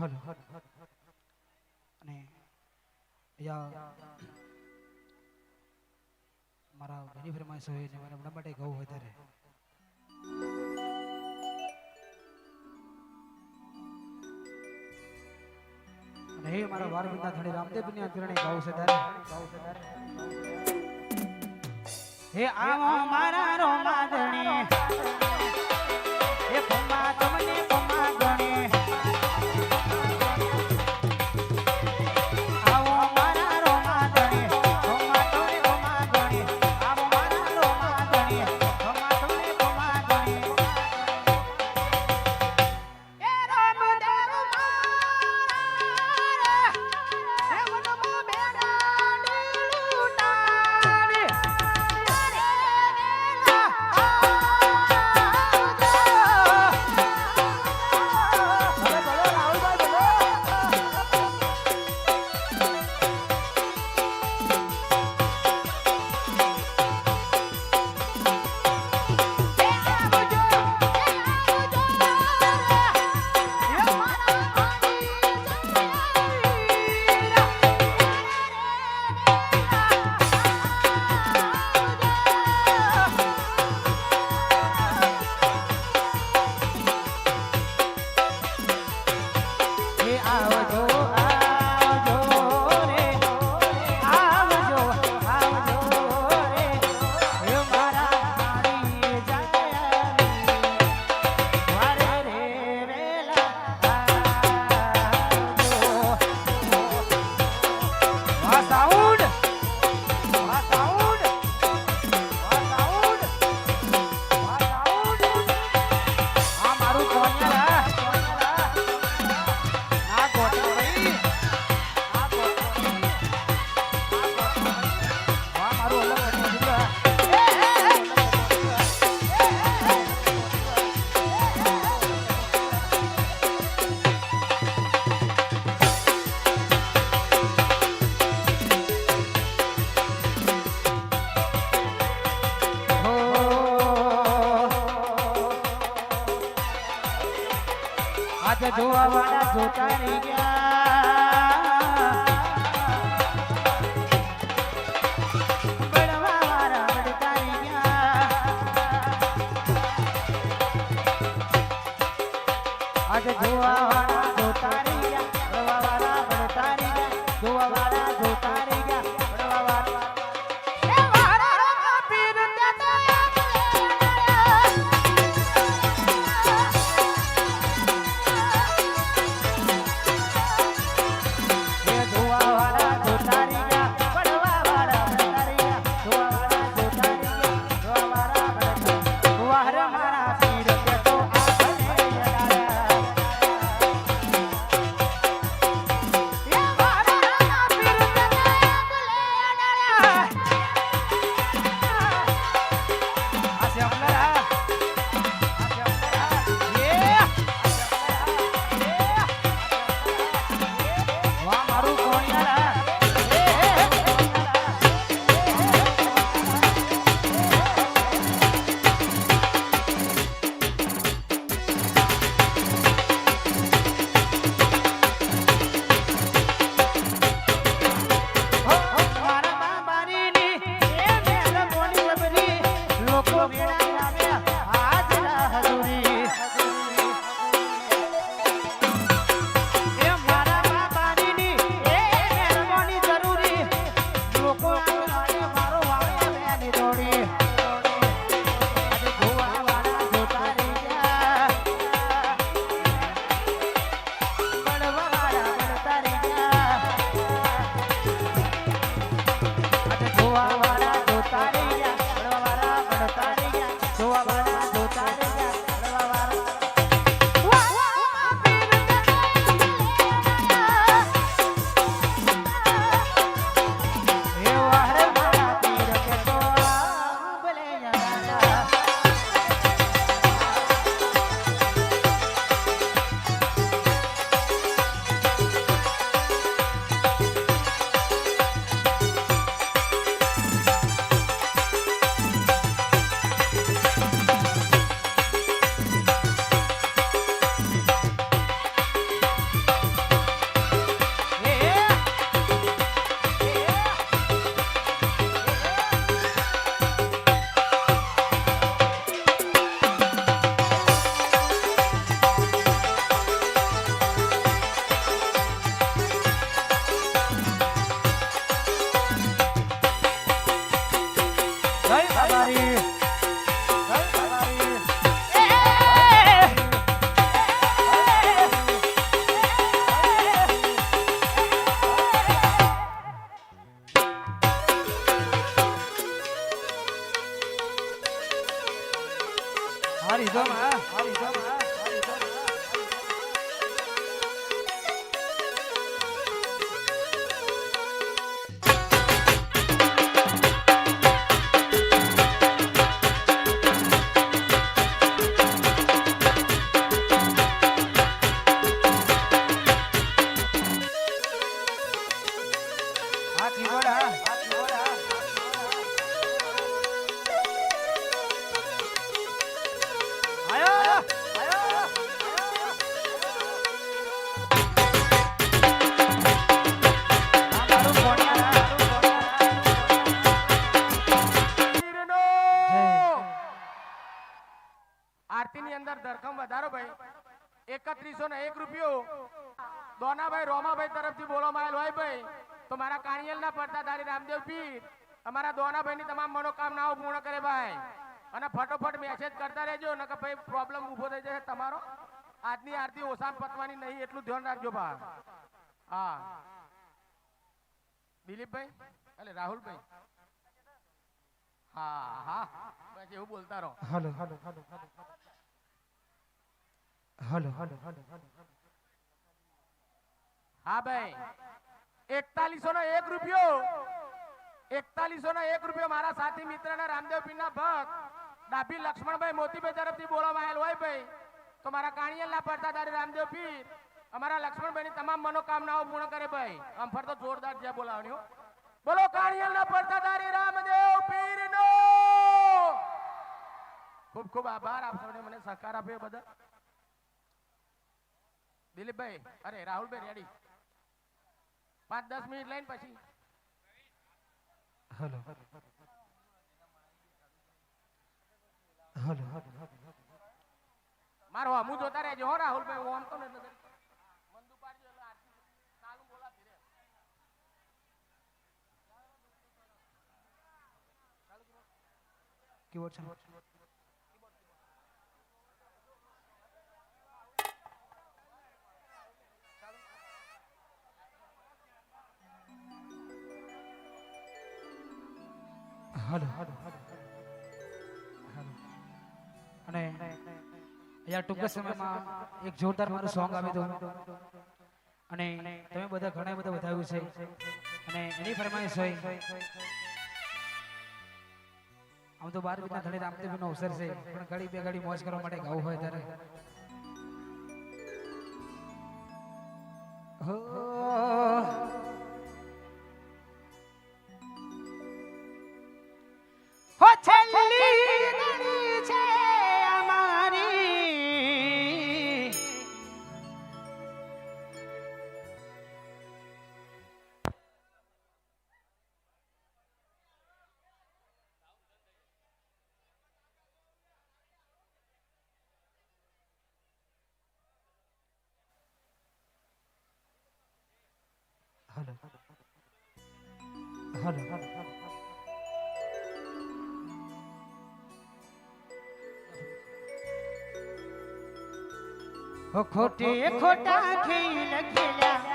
હર અને મારા ઘણી ફરમાઈશ હોય ને મારે હમણાં માટે ગૌ વધારે. અને હે મારા વાર પિતા ધણી, રામદેવની અંતરણે ગૌ છે ગૌ હે આવો મારા રોમા ધણી. હાથ ધોવા વાળા જોતા રહી ગયા હાથ દોનાભાઈ, રોમાભાઈ તરફથી બોલવામાં આવેલ હોય ભાઈ. તો મારા કાણિયલના પડતા ધારી રામદેવ પીર, અમારા દોનાભાઈની તમામ મનોકામનાઓ પૂર્ણ કરે ભાઈ. અને ફટોફટ મેસેજ કરતા રહેજો, નકર ભાઈ પ્રોબ્લેમ ઊભો થઈ જશે તમારો. આજની આરતી ઓછા પતવાની નહીં, એટલું ધ્યાન રાખજો ભા હા. દિલીપભાઈ? એટલે રાહુલભાઈ? હા હા. બસ એવું બોલતા રહો. Hello. Hello hello hello hello hello. હા ભાઈ. એકતાલીસો નો એક રૂપિયો. એકતાલીસો નો એક રૂપિયો મારા સાથી મિત્ર ના રામદેવ પીર ના ભક્ત ડાભી લક્ષ્મણભાઈ મોતીભાઈ તરફથી બોલવામાં આવેલ હોય ભાઈ. તો મારા કાણિયલના પડતાધારી રામદેવ પીર અમારા લક્ષ્મણભાઈ ની તમામ મનોકામનાઓ પૂર્ણ કરે ભાઈ. આમ ફરતો જોરદાર જે બોલાવણી બોલો કાણિયલના પડતાધારી રામદેવ પીર નો ખૂબ ખૂબ આભાર આપ સૌને મને સહકાર આપ્યો બધા દિલીપભાઈ, અરે રાહુલભાઈ રેડી પાંચ દસ મિનિટ લઈને પછી. હલો. હલો. મારો હું જોતા રહેજો હો રાહુલભાઈ હું આમ તો ને કેવો જરીક અને યાર ટૂંક સમયમાં એક જોરદાર મારું સોંગ આવ્યું હતું અને તમે બધા ઘણા બધા વધાવ્યું છે. અને એની ફરમાઈશ હોય, આમ તો બાર બીના ધણી રામદેવનો અવસર છે, પણ ઘડી બે ઘડી મોજ કરવા માટે ગાવું હોય ત્યારે. હો. હલો ખોટે ખોટા ખેલ ખેલ્યા.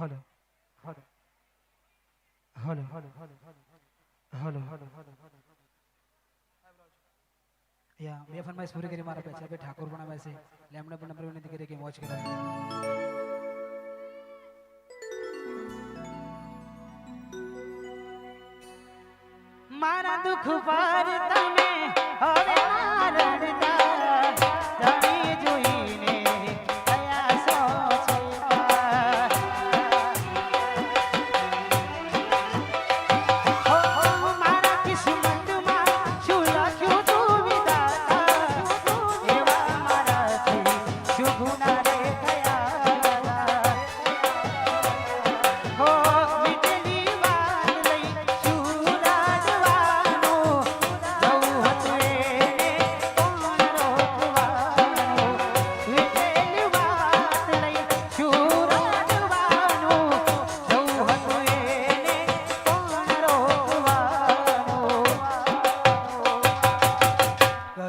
Hello hello hello hello hello hello યા બે ફરમાઈશ પૂરી કરી મારા પૈસા ભાઈ ઠાકોર પણ આવે છે. એટલે એમણે પણ નંબર વિનંતી કરી કે મોજ કરાવી મારા દુખ પર તમે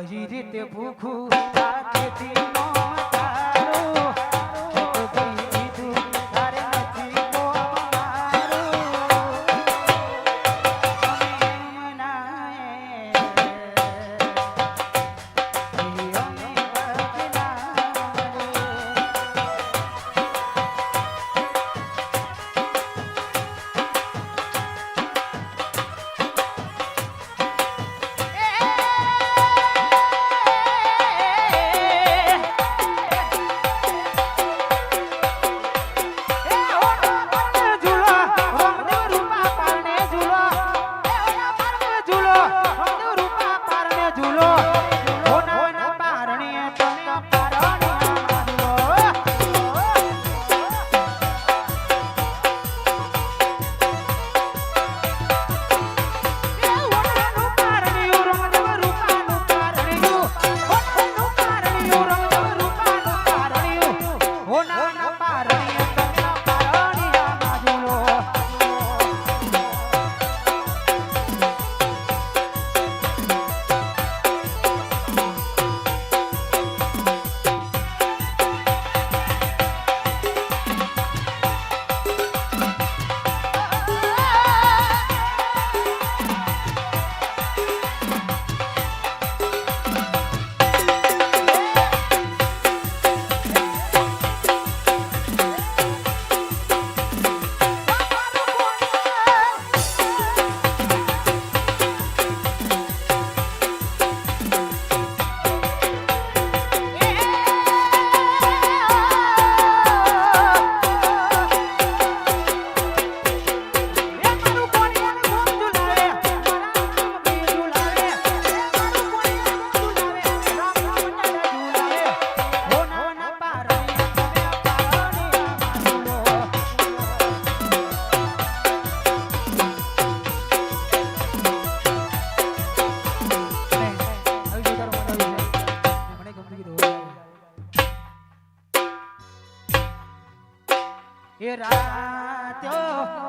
કઈ રીતે ભૂખું નો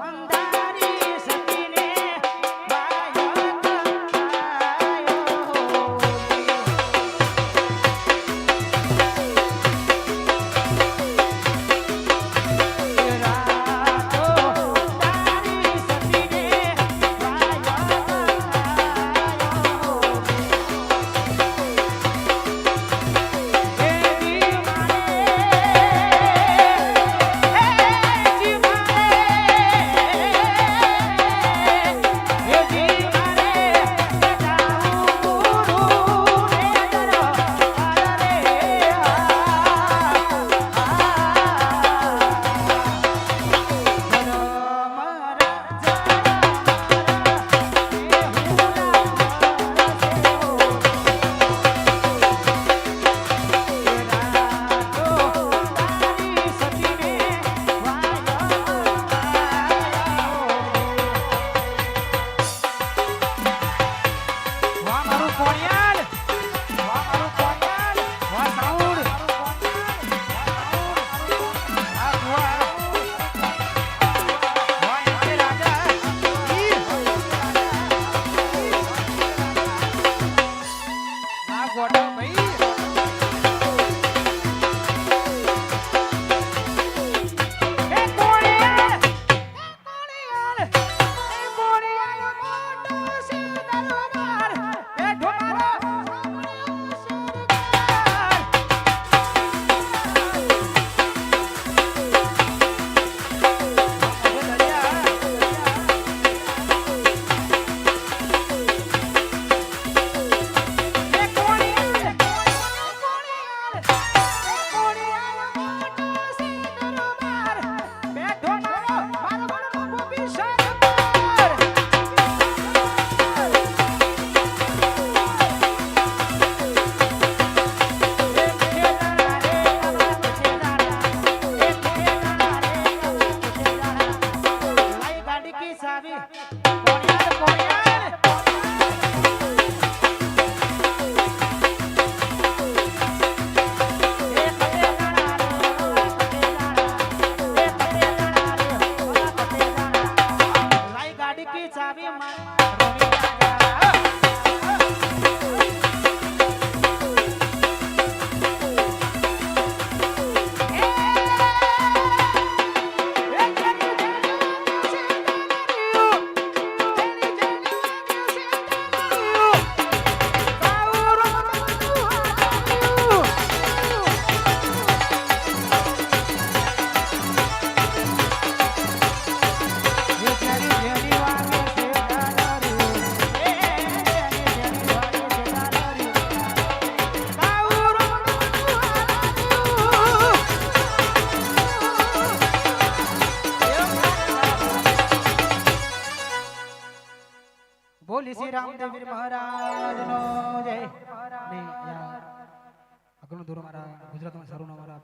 ಅಂದ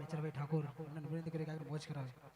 મારા બેચરભાઈ ઠાકોર અને વિનંતી કરી આગળ મોજ કરાવે